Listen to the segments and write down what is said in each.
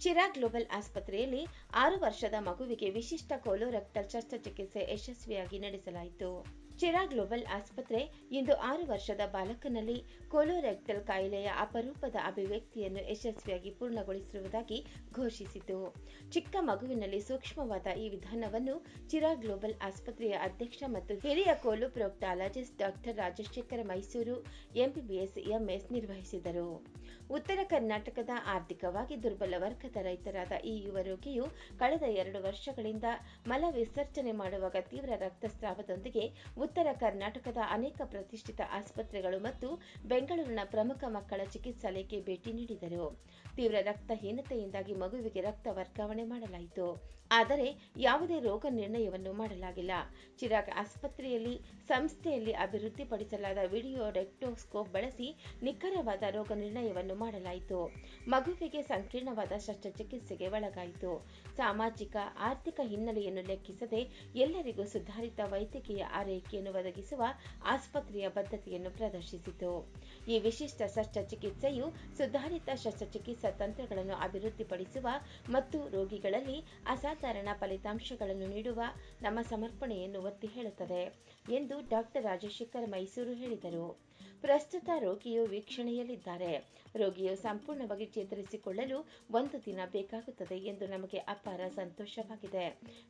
Chirag global ಆಸ್ಪತ್ರೆಯಲ್ಲಿ ಆರು ವರ್ಷದ ಮಗುವಿಗೆ ವಿಶಿಷ್ಟ ಕೋಲೋರೆಕ್ಟಲ್ ಶಸ್ತ್ರಚಿಕಿತ್ಸೆ ಯಶಸ್ವಿಯಾಗಿ ನಡೆಸಲಾಯಿತು. ಚಿರಾಗ್ ಗ್ಲೋಬಲ್ ಆಸ್ಪತ್ರೆ ಇಂದು ಆರು ವರ್ಷದ ಬಾಲಕನಲ್ಲಿ ಕೋಲೋರೆಕ್ಟಲ್ ಕಾಯಿಲೆಯ ಅಪರೂಪದ ಅಭಿವ್ಯಕ್ತಿಯನ್ನು ಯಶಸ್ವಿಯಾಗಿ ಪೂರ್ಣಗೊಳಿಸಿರುವುದಾಗಿ ಘೋಷಿಸಿತು. ಚಿಕ್ಕ ಮಗುವಿನಲ್ಲಿ ಸೂಕ್ಷ್ಮವಾದ ಈ ವಿಧಾನವನ್ನು ಚಿರಾ ಗ್ಲೋಬಲ್ ಆಸ್ಪತ್ರೆಯ ಅಧ್ಯಕ್ಷ ಮತ್ತು ಹಿರಿಯ coloproctologist doctor Rajashekara Mysuru, MBBS, MS ನಿರ್ವಹಿಸಿದರು. ಉತ್ತರ ಕರ್ನಾಟಕದ ಆರ್ಥಿಕವಾಗಿ ದುರ್ಬಲ ವರ್ಗದ ರೈತರಾದ ಈ ಯುವ ರೋಗಿಯು ಕಳೆದ ಎರಡು ವರ್ಷಗಳಿಂದ ಮಲ ವಿಸರ್ಜನೆ ಮಾಡುವಾಗ ತೀವ್ರ ರಕ್ತಸ್ರಾವದೊಂದಿಗೆ ಉತ್ತರ ಕರ್ನಾಟಕದ ಅನೇಕ ಪ್ರತಿಷ್ಠಿತ ಆಸ್ಪತ್ರೆಗಳು ಮತ್ತು ಬೆಂಗಳೂರಿನ ಪ್ರಮುಖ ಮಕ್ಕಳ ಚಿಕಿತ್ಸಾಲಯಕ್ಕೆ ಭೇಟಿ ನೀಡಿದರು. ತೀವ್ರ ರಕ್ತಹೀನತೆಯಿಂದಾಗಿ ಮಗುವಿಗೆ ರಕ್ತ ವರ್ಗಾವಣೆ ಮಾಡಲಾಯಿತು. ಆದರೆ ಯಾವುದೇ ರೋಗ ನಿರ್ಣಯವನ್ನು ಮಾಡಲಾಗಿಲ್ಲ. ಚಿರಾಗ್ ಆಸ್ಪತ್ರೆಯಲ್ಲಿ ಸಂಸ್ಥೆಯಲ್ಲಿ ಅಭಿವೃದ್ಧಿಪಡಿಸಲಾದ ವಿಡಿಯೋ ರೆಕ್ಟೋಸ್ಕೋಪ್ ಬಳಸಿ ನಿಖರವಾದ ರೋಗ ನಿರ್ಣಯವನ್ನು ಮಾಡಲಾಯಿತು. ಮಗುವಿಗೆ ಸಂಕೀರ್ಣವಾದ ಶಸ್ತ್ರಚಿಕಿತ್ಸೆಗೆ ಒಳಗಾಯಿತು. ಸಾಮಾಜಿಕ, ಆರ್ಥಿಕ ಹಿನ್ನೆಲೆಯನ್ನು ಲೆಕ್ಕಿಸದೆ ಎಲ್ಲರಿಗೂ ಸುಧಾರಿತ ವೈದ್ಯಕೀಯ ಆರೈಕೆಯನ್ನು ಒದಗಿಸುವ ಆಸ್ಪತ್ರೆಯ ಬದ್ಧತೆಯನ್ನು ಪ್ರದರ್ಶಿಸಿತು. ಈ ವಿಶಿಷ್ಟ ಶಸ್ತ್ರಚಿಕಿತ್ಸೆಯು ಸುಧಾರಿತ ಶಸ್ತ್ರಚಿಕಿತ್ಸಾ ತಂತ್ರಗಳನ್ನು ಅಭಿವೃದ್ಧಿಪಡಿಸುವ ಮತ್ತು ರೋಗಿಗಳಲ್ಲಿ ಅಸಾಧಾರಣ ಫಲಿತಾಂಶಗಳನ್ನು ನೀಡುವ ನಮ್ಮ ಸಮರ್ಪಣೆಯನ್ನು ಒತ್ತಿ ಹೇಳುತ್ತದೆ ಎಂದು ಡಾಕ್ಟರ್ ರಾಜಶೇಖರ್ ಮೈಸೂರು ಹೇಳಿದರು. ಪ್ರಸ್ತುತ ರೋಗಿಯು ವೀಕ್ಷಣೆಯಲ್ಲಿದ್ದಾರೆ. ರೋಗಿಯು ಸಂಪೂರ್ಣವಾಗಿ ಚೇತರಿಸಿಕೊಳ್ಳಲು ಒಂದು ದಿನ ಬೇಕಾಗುತ್ತದೆ ಎಂದು ನಮಗೆ ಅಪಾರ ಸಂತೋಷವಾಗಿದೆ.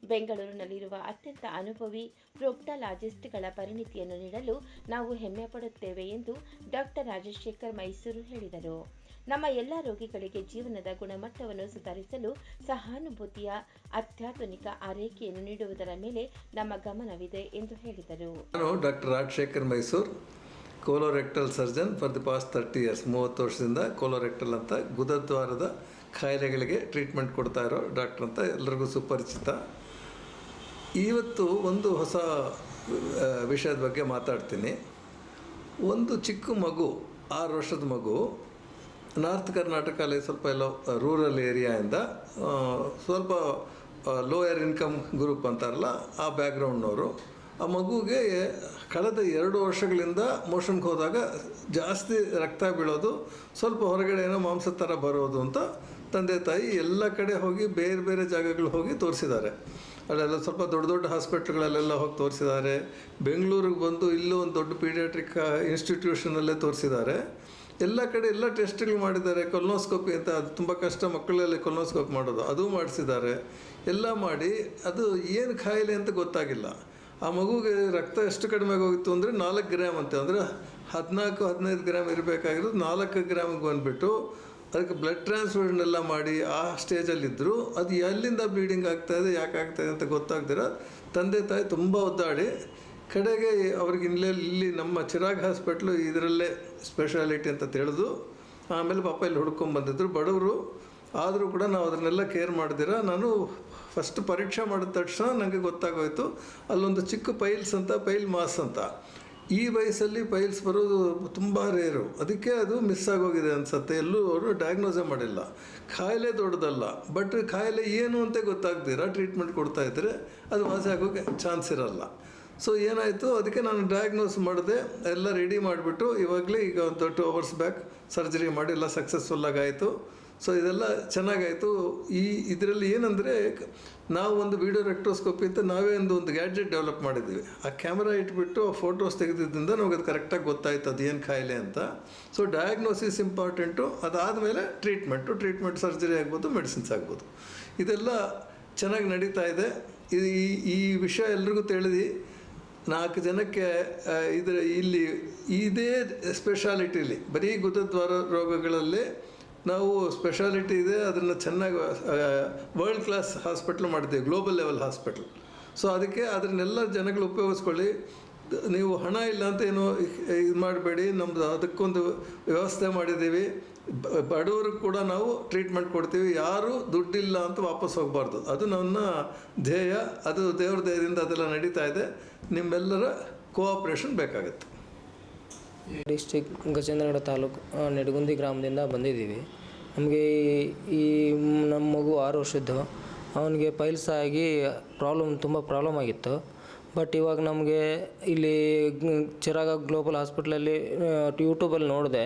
ಬೆಂಗಳೂರಿನಲ್ಲಿರುವ ಅತ್ಯಂತ ಅನುಭವಿ ಪ್ರೋಪ್ಟಾಲಾಜಿಸ್ಟ್ಗಳ ಪರಿಣಿತಿಯನ್ನು ನೀಡಲು ನಾವು ಹೆಮ್ಮೆ ಪಡುತ್ತೇವೆ ಎಂದು ಡಾಕ್ಟರ್ ರಾಜಶೇಖರ್ ಮೈಸೂರು ಹೇಳಿದರು. ನಮ್ಮ ಎಲ್ಲ ರೋಗಿಗಳಿಗೆ ಜೀವನದ ಗುಣಮಟ್ಟವನ್ನು ಸುಧಾರಿಸಲು ಸಹಾನುಭೂತಿಯ ಅತ್ಯಾಧುನಿಕ ಆರೈಕೆಯನ್ನು ನೀಡುವುದರ ಮೇಲೆ ನಮ್ಮ ಗಮನವಿದೆ ಎಂದು ಹೇಳಿದರು. Doctor Rajashekar Mysore. Colorectal surgeon for the past thirty years ಮೂವತ್ತು ವರ್ಷದಿಂದ ಕೋಲೋರೆಕ್ಟಲ್ ಅಂತ ಗುದದ್ವಾರದ ಕಾಯಿಲೆಗಳಿಗೆ ಟ್ರೀಟ್ಮೆಂಟ್ ಕೊಡ್ತಾ ಇರೋ ಡಾಕ್ಟರ್ ಅಂತ ಎಲ್ಲರಿಗೂ ಸುಪರಿಚಿತ. ಇವತ್ತು ಒಂದು ಹೊಸ ವಿಷಯದ ಬಗ್ಗೆ ಮಾತಾಡ್ತೀನಿ. ಒಂದು ಚಿಕ್ಕ ಮಗು, ಆರು ವರ್ಷದ ಮಗು, ನಾರ್ತ್ ಕರ್ನಾಟಕದಲ್ಲಿ ಸ್ವಲ್ಪ ಎಲ್ಲ ರೂರಲ್ ಏರಿಯಾಯಿಂದ ಸ್ವಲ್ಪ ಲೋಯರ್ ಇನ್ಕಮ್ ಗ್ರೂಪ್ ಅಂತಾರಲ್ಲ, ಆ ಬ್ಯಾಕ್ಗ್ರೌಂಡ್ನವರು ಆ ಮಗುಗೆ ಕಳೆದ ಎರಡು ವರ್ಷಗಳಿಂದ ಮೋಷನ್ಗೆ ಹೋದಾಗ ಜಾಸ್ತಿ ರಕ್ತ ಬೀಳೋದು, ಸ್ವಲ್ಪ ಹೊರಗಡೆ ಏನೋ ಮಾಂಸ ಥರ ಬರೋದು ಅಂತ ತಂದೆ ತಾಯಿ ಎಲ್ಲ ಕಡೆ ಹೋಗಿ ಬೇರೆ ಬೇರೆ ಜಾಗಗಳು ಹೋಗಿ ತೋರಿಸಿದ್ದಾರೆ. ಅಲ್ಲೆಲ್ಲ ಸ್ವಲ್ಪ ದೊಡ್ಡ ದೊಡ್ಡ ಹಾಸ್ಪಿಟ್ಲ್ಗಳಲ್ಲೆಲ್ಲ ಹೋಗಿ ತೋರಿಸಿದ್ದಾರೆ. ಬೆಂಗಳೂರಿಗೆ ಬಂದು ಇಲ್ಲೂ ಒಂದು ದೊಡ್ಡ ಪೀಡಿಯಾಟ್ರಿಕ್ ಇನ್ಸ್ಟಿಟ್ಯೂಷನಲ್ಲೇ ತೋರಿಸಿದ್ದಾರೆ. ಎಲ್ಲ ಕಡೆ ಎಲ್ಲ ಟೆಸ್ಟ್ಗಳು ಮಾಡಿದ್ದಾರೆ. ಕೊಲ್ನೋಸ್ಕೋಪಿ ಅಂತ ಅದು ತುಂಬ ಕಷ್ಟ, ಮಕ್ಕಳಲ್ಲಿ ಕೊಲ್ನೋಸ್ಕೋಪ್ ಮಾಡೋದು. ಅದು ಮಾಡಿಸಿದ್ದಾರೆ. ಎಲ್ಲ ಮಾಡಿ ಅದು ಏನು ಖಾಯಿಲೆ ಅಂತ ಗೊತ್ತಾಗಿಲ್ಲ. ಆ ಮಗುಗೆ ರಕ್ತ ಎಷ್ಟು ಕಡಿಮೆ ಹೋಗಿತ್ತು ಅಂದರೆ ನಾಲ್ಕು ಗ್ರಾಮ್ ಅಂತ. ಅಂದರೆ ಹದಿನಾಲ್ಕು, ಹದಿನೈದು ಗ್ರಾಮ್ ಇರಬೇಕಾಗಿರೋದು ನಾಲ್ಕು ಗ್ರಾಮಿಗೆ ಬಂದುಬಿಟ್ಟು ಅದಕ್ಕೆ ಬ್ಲಡ್ ಟ್ರಾನ್ಸ್ಫರ್ನೆಲ್ಲ ಮಾಡಿ ಆ ಸ್ಟೇಜಲ್ಲಿದ್ದರು ಅದು ಎಲ್ಲಿಂದ ಬ್ಲೀಡಿಂಗ್ ಆಗ್ತಾಯಿದೆ ಯಾಕೆ ಆಗ್ತಾಯಿದೆ ಅಂತ ಗೊತ್ತಾಗ್ದಿರ. ತಂದೆ, ತಾಯಿ ತುಂಬ ಒದ್ದಾಡಿ. ಕಡೆಗೆ ಅವ್ರಿಗೆ ಇಲ್ಲೇ ಇಲ್ಲಿ ನಮ್ಮ ಚಿರಾಗ್ ಹಾಸ್ಪಿಟ್ಲು ಇದರಲ್ಲೇ ಸ್ಪೆಷಾಲಿಟಿ ಅಂತ ತಿಳಿದು, ಆಮೇಲೆ ಪಾಪ ಇಲ್ಲಿ ಹುಡ್ಕೊಂಬಂದಿದ್ರು ಬಡವರು ಆದರೂ ಕೂಡ ನಾವು ಅದನ್ನೆಲ್ಲ ಕೇರ್ ಮಾಡಿದಿರ. ನಾನು ಫಸ್ಟ್ ಪರೀಕ್ಷೆ ಮಾಡಿದ ತಕ್ಷಣ ನನಗೆ ಗೊತ್ತಾಗೋಯಿತು, ಅಲ್ಲೊಂದು ಚಿಕ್ಕ ಪೈಲ್ಸ್ ಅಂತ ಪೈಲ್ ಮಾಸ್ ಅಂತ. ಈ ವಯಸ್ಸಲ್ಲಿ ಪೈಲ್ಸ್ ಬರೋದು ತುಂಬ ರೇರು ಅದಕ್ಕೆ ಅದು ಮಿಸ್ ಆಗೋಗಿದೆ ಅನಿಸುತ್ತೆ. ಎಲ್ಲೂ ಅವರು ಡಯಾಗ್ನೋಸೇ ಮಾಡಿಲ್ಲ. ಕಾಯಿಲೆ ದೊಡ್ಡದಲ್ಲ. ಬಟ್ ಕಾಯಿಲೆ ಏನು ಅಂತ ಗೊತ್ತಾಗ್ದಿರ. ಟ್ರೀಟ್ಮೆಂಟ್ ಕೊಡ್ತಾ ಇದ್ದರೆ ಅದು ವಾಸಿ ಆಗೋಕ್ಕೆ ಚಾನ್ಸ್ ಇರಲ್ಲ. ಸೊ ಏನಾಯಿತು? ಅದಕ್ಕೆ ನಾನು ಡಯಾಗ್ನೋಸ್ ಮಾಡಿದೆ. ಎಲ್ಲ ರೆಡಿ ಮಾಡಿಬಿಟ್ಟು ಇವಾಗಲೇ ಈಗ ಒಂದು ಟು ಅವರ್ಸ್ ಬ್ಯಾಕ್ ಸರ್ಜರಿ ಮಾಡಿ ಎಲ್ಲ ಸಕ್ಸಸ್ಫುಲ್ಲಾಗಿ ಆಯಿತು. ಸೊ ಇದೆಲ್ಲ ಚೆನ್ನಾಗಾಯಿತು. ಈ ಇದರಲ್ಲಿ ಏನಂದರೆ, ನಾವು ಒಂದು ವಿಡಿಯೋ ರೆಕ್ಟೋಸ್ಕೋಪಿ ಅಂತ ನಾವೇ ಒಂದು ಒಂದು ಗ್ಯಾಡ್ಜೆಟ್ ಡೆವಲಪ್ ಮಾಡಿದ್ದೀವಿ. ಆ ಕ್ಯಾಮ್ರಾ ಇಟ್ಬಿಟ್ಟು ಆ ಫೋಟೋಸ್ ತೆಗೆದಿದ್ದರಿಂದ ನಮಗೆ ಅದು ಕರೆಕ್ಟಾಗಿ ಗೊತ್ತಾಯ್ತು ಅದು ಏನು ಕಾಯಿಲೆ ಅಂತ. ಸೊ ಡಯಾಗ್ನೋಸಿಸ್ ಇಂಪಾರ್ಟೆಂಟು ಅದಾದಮೇಲೆ ಟ್ರೀಟ್ಮೆಂಟು ಟ್ರೀಟ್ಮೆಂಟ್ ಸರ್ಜರಿ ಆಗ್ಬೋದು ಮೆಡಿಸಿನ್ಸ್ ಆಗ್ಬೋದು. ಇದೆಲ್ಲ ಚೆನ್ನಾಗಿ ನಡೀತಾ ಇದೆ. ಈ ಈ ವಿಷಯ ಎಲ್ರಿಗೂ ತಿಳಿದು. ನಾಲ್ಕು ಜನಕ್ಕೆ ಇದು ಇದರ ಇಲ್ಲಿ ಇದೇ ಸ್ಪೆಷಾಲಿಟಿಲಿ ಬರೀ ಗುದದ್ವಾರ ರೋಗಗಳಲ್ಲೇ ನಾವು ಸ್ಪೆಷಾಲಿಟಿ ಇದೆ, ಅದನ್ನು ಚೆನ್ನಾಗಿ ವರ್ಲ್ಡ್ ಕ್ಲಾಸ್ ಹಾಸ್ಪಿಟ್ಲ್ ಮಾಡ್ತೀವಿ ಗ್ಲೋಬಲ್ ಲೆವೆಲ್ ಹಾಸ್ಪಿಟ್ಲ್ ಸೊ ಅದಕ್ಕೆ ಅದನ್ನೆಲ್ಲ ಜನಗಳು ಉಪಯೋಗಿಸ್ಕೊಳ್ಳಿ. ನೀವು ಹಣ ಇಲ್ಲ ಅಂತ ಏನು ಇದು ಮಾಡಬೇಡಿ ನಮ್ಮದು ಅದಕ್ಕೊಂದು ವ್ಯವಸ್ಥೆ ಮಾಡಿದ್ದೀವಿ. ಬ- ಬಡವ್ರಿಗೆ ಕೂಡ ನಾವು ಟ್ರೀಟ್ಮೆಂಟ್ ಕೊಡ್ತೀವಿ. ಯಾರು ದುಡ್ಡಿಲ್ಲ ಅಂತ ವಾಪಸ್ ಹೋಗಬಾರ್ದು. ಅದು ನನ್ನ ಧ್ಯೇಯ, ಅದು ದೇವ್ರ ಧ್ಯೇಯದಿಂದ ಅದೆಲ್ಲ ನಡೀತಾ ಇದೆ. ನಿಮ್ಮೆಲ್ಲರ ಕೋಆಪ್ರೇಷನ್ ಬೇಕಾಗುತ್ತೆ. ಡಿಸ್ಟಿಕ್ ಗಜೇಂದ್ರಗಡ ತಾಲೂಕು ನೆಡಗುಂದಿ ಗ್ರಾಮದಿಂದ ಬಂದಿದ್ದೀವಿ. ನಮಗೆ ಈ ನಮ್ಮ ಮಗು ಆರು ವರ್ಷದ್ದು. ಅವನಿಗೆ ಪೈಲ್ಸ್ ಆಗಿ ಪ್ರಾಬ್ಲಮ್, ತುಂಬ ಪ್ರಾಬ್ಲಮ್ ಆಗಿತ್ತು. ಬಟ್ ಇವಾಗ ನಮಗೆ ಇಲ್ಲಿ ಚಿರಾಗ ಗ್ಲೋಬಲ್ ಹಾಸ್ಪಿಟ್ಲಲ್ಲಿ ಯೂಟ್ಯೂಬಲ್ಲಿ ನೋಡಿದೆ.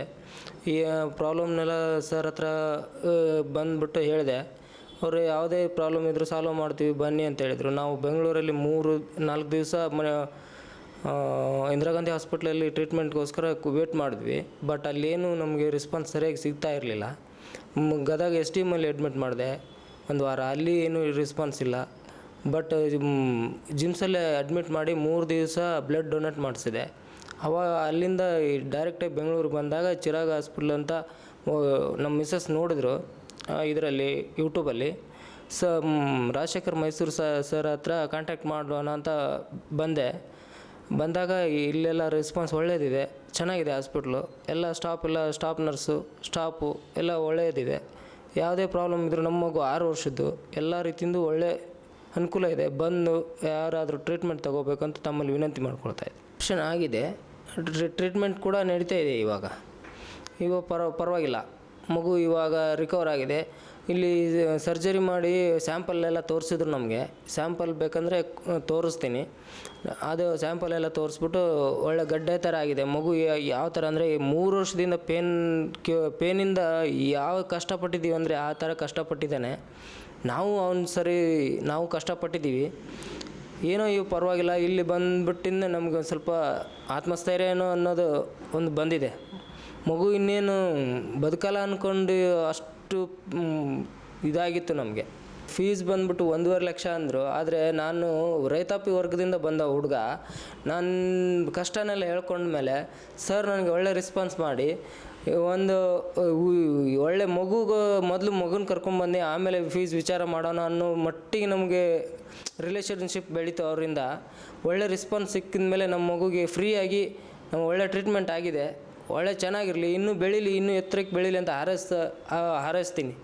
ಈ ಪ್ರಾಬ್ಲಮ್ನೆಲ್ಲ ಸರ್ ಹತ್ರ ಬಂದುಬಿಟ್ಟು ಹೇಳಿದೆ. ಅವರು ಯಾವುದೇ ಪ್ರಾಬ್ಲಮ್ ಇದ್ದರೂ ಸಾಲ್ವ್ ಮಾಡ್ತೀವಿ, ಬನ್ನಿ ಅಂತ ಹೇಳಿದರು. ನಾವು ಬೆಂಗಳೂರಲ್ಲಿ ಮೂರು, ನಾಲ್ಕು ದಿವಸ ಇಂದಿರಾ ಗಾಂಧಿ ಹಾಸ್ಪಿಟ್ಲಲ್ಲಿ ಟ್ರೀಟ್ಮೆಂಟ್ಗೋಸ್ಕರ ವೇಟ್ ಮಾಡಿದ್ವಿ. ಬಟ್ ಅಲ್ಲೇನು ನಮಗೆ ರೆಸ್ಪಾನ್ಸ್ ಸರಿಯಾಗಿ ಸಿಗ್ತಾ ಇರಲಿಲ್ಲ. ಗದಗ ಎಸ್ ಟಿ ಎಮ್ಮಲ್ಲಿ ಅಡ್ಮಿಟ್ ಮಾಡಿದೆ. ಒಂದು ವಾರ. ಅಲ್ಲಿ ಏನು ರೆಸ್ಪಾನ್ಸ್ ಇಲ್ಲ. ಬಟ್ ಜಿಮ್ಸಲ್ಲೇ ಅಡ್ಮಿಟ್ ಮಾಡಿ ಮೂರು ದಿವಸ ಬ್ಲಡ್ ಡೊನೇಟ್ ಮಾಡಿಸಿದೆ. ಅವಾಗ ಅಲ್ಲಿಂದ ಡೈರೆಕ್ಟಾಗಿ ಬೆಂಗಳೂರಿಗೆ ಬಂದಾಗ ಚಿರಾಗ್ ಹಾಸ್ಪಿಟ್ಲ್ ಅಂತ ನಮ್ಮ ಮಿಸ್ಸಸ್ ನೋಡಿದ್ರು ಇದರಲ್ಲಿ, ಯೂಟ್ಯೂಬಲ್ಲಿ. ಸ ರಾಜಶೇಖರ್ ಮೈಸೂರು ಸರ್ ಹತ್ರ ಕಾಂಟ್ಯಾಕ್ಟ್ ಮಾಡೋಣ ಅಂತ ಬಂದೆ. ಬಂದಾಗ ಇಲ್ಲೆಲ್ಲ ರೆಸ್ಪಾನ್ಸ್ ಒಳ್ಳೇದಿದೆ. ಚೆನ್ನಾಗಿದೆ ಹಾಸ್ಪಿಟ್ಲು ಎಲ್ಲ ಸ್ಟಾಫ್ ಎಲ್ಲ ಸ್ಟಾಫ್ ನರ್ಸು ಸ್ಟಾಪು ಎಲ್ಲ ಒಳ್ಳೆಯದಿದೆ ಯಾವುದೇ ಪ್ರಾಬ್ಲಮ್ ಇದ್ದರೂ ನಮ್ಮ ಮಗು ಆರು ವರ್ಷದ್ದು. ಎಲ್ಲ ರೀತಿಯಿಂದ ಒಳ್ಳೆ ಅನುಕೂಲ ಇದೆ. ಬಂದು ಯಾರಾದರೂ ಟ್ರೀಟ್ಮೆಂಟ್ ತಗೋಬೇಕಂತ ತಮ್ಮಲ್ಲಿ ವಿನಂತಿ ಮಾಡ್ಕೊಳ್ತಾ ಇದೆ ಆಪ್ಷನ್ ಆಗಿದೆ. ಟ್ರೀಟ್ಮೆಂಟ್ ಕೂಡ ನಡೀತಾ ಇದೆ ಇವಾಗ. ಇವಾಗ ಪರ, ಪರವಾಗಿಲ್ಲ. ಮಗು ಇವಾಗ ರಿಕವರ್ ಆಗಿದೆ. ಇಲ್ಲಿ ಸರ್ಜರಿ ಮಾಡಿ ಸ್ಯಾಂಪಲ್ ಎಲ್ಲ ತೋರಿಸಿದ್ರು ನಮಗೆ. ಸ್ಯಾಂಪಲ್ ಬೇಕಂದರೆ ತೋರಿಸ್ತೀನಿ. ಅದು ಸ್ಯಾಂಪಲ್ ಎಲ್ಲ ತೋರಿಸ್ಬಿಟ್ಟು ಒಳ್ಳೆ ಗಡ್ಡೆ ಥರ ಆಗಿದೆ. ಮಗು ಯಾವ ಥರ ಅಂದರೆ ಮೂರು ವರ್ಷದಿಂದ ಪೇನ್ ಪೇನಿಂದ ಯಾವ ಕಷ್ಟಪಟ್ಟಿದ್ದೀವಿ ಅಂದರೆ ಆ ಥರ ಕಷ್ಟಪಟ್ಟಿದ್ದಾನೆ. ನಾವು ಅವ್ನು ಸರಿ ನಾವು ಕಷ್ಟಪಟ್ಟಿದ್ದೀವಿ. ಏನೋ ಇವು ಪರವಾಗಿಲ್ಲ. ಇಲ್ಲಿ ಬಂದ್ಬಿಟ್ಟಿಂದ ನಮ್ಗೆ ಒಂದು ಸ್ವಲ್ಪ ಆತ್ಮಸ್ಥೈರ್ಯ ಏನೋ ಅನ್ನೋದು ಒಂದು ಬಂದಿದೆ. ಮಗು ಇನ್ನೇನು ಬದುಕಲ್ಲ ಅಂದ್ಕೊಂಡು ಅಷ್ಟು ಮ್, ಇದಾಗಿತ್ತು ನಮಗೆ. ಫೀಸ್ ಬಂದ್ಬಿಟ್ಟು ಒಂದೂವರೆ ಲಕ್ಷ ಅಂದರು. ಆದರೆ ನಾನು ರೈತಾಪಿ ವರ್ಗದಿಂದ ಬಂದ ಹುಡುಗ ನಾನು ಕಷ್ಟನೆಲ್ಲ ಹೇಳ್ಕೊಂಡ್ಮೇಲೆ ಸರ್ ನನಗೆ ಒಳ್ಳೆ ರೆಸ್ಪಾನ್ಸ್ ಮಾಡಿ. ಒಂದು ಒಳ್ಳೆ ಮಗುಗೆ ಮೊದಲು ಮಗುನ ಕರ್ಕೊಂಬಂದು ಆಮೇಲೆ ಫೀಸ್ ವಿಚಾರ ಮಾಡೋಣ ಅನ್ನೋ ಮಟ್ಟಿಗೆ ನಮಗೆ ರಿಲೇಷನ್ಶಿಪ್ ಬೆಳೀತು ಅವರಿಂದ. ಒಳ್ಳೆ ರೆಸ್ಪಾನ್ಸ್ ಸಿಕ್ಕಿದ ಮೇಲೆ ನಮ್ಮ ಮಗುಗೆ ಫ್ರೀಯಾಗಿ ಒಳ್ಳೆ ಟ್ರೀಟ್ಮೆಂಟ್ ಆಗಿದೆ. ಒಳ್ಳೆ ಚೆನ್ನಾಗಿರಲಿ ಇನ್ನೂ ಬೆಳೀಲಿ ಇನ್ನೂ ಎತ್ತರಕ್ಕೆ ಬೆಳೀಲಿ ಅಂತ ಹಾರೈಸ್ತಾ ಹಾರೈಸ್ತೀನಿ.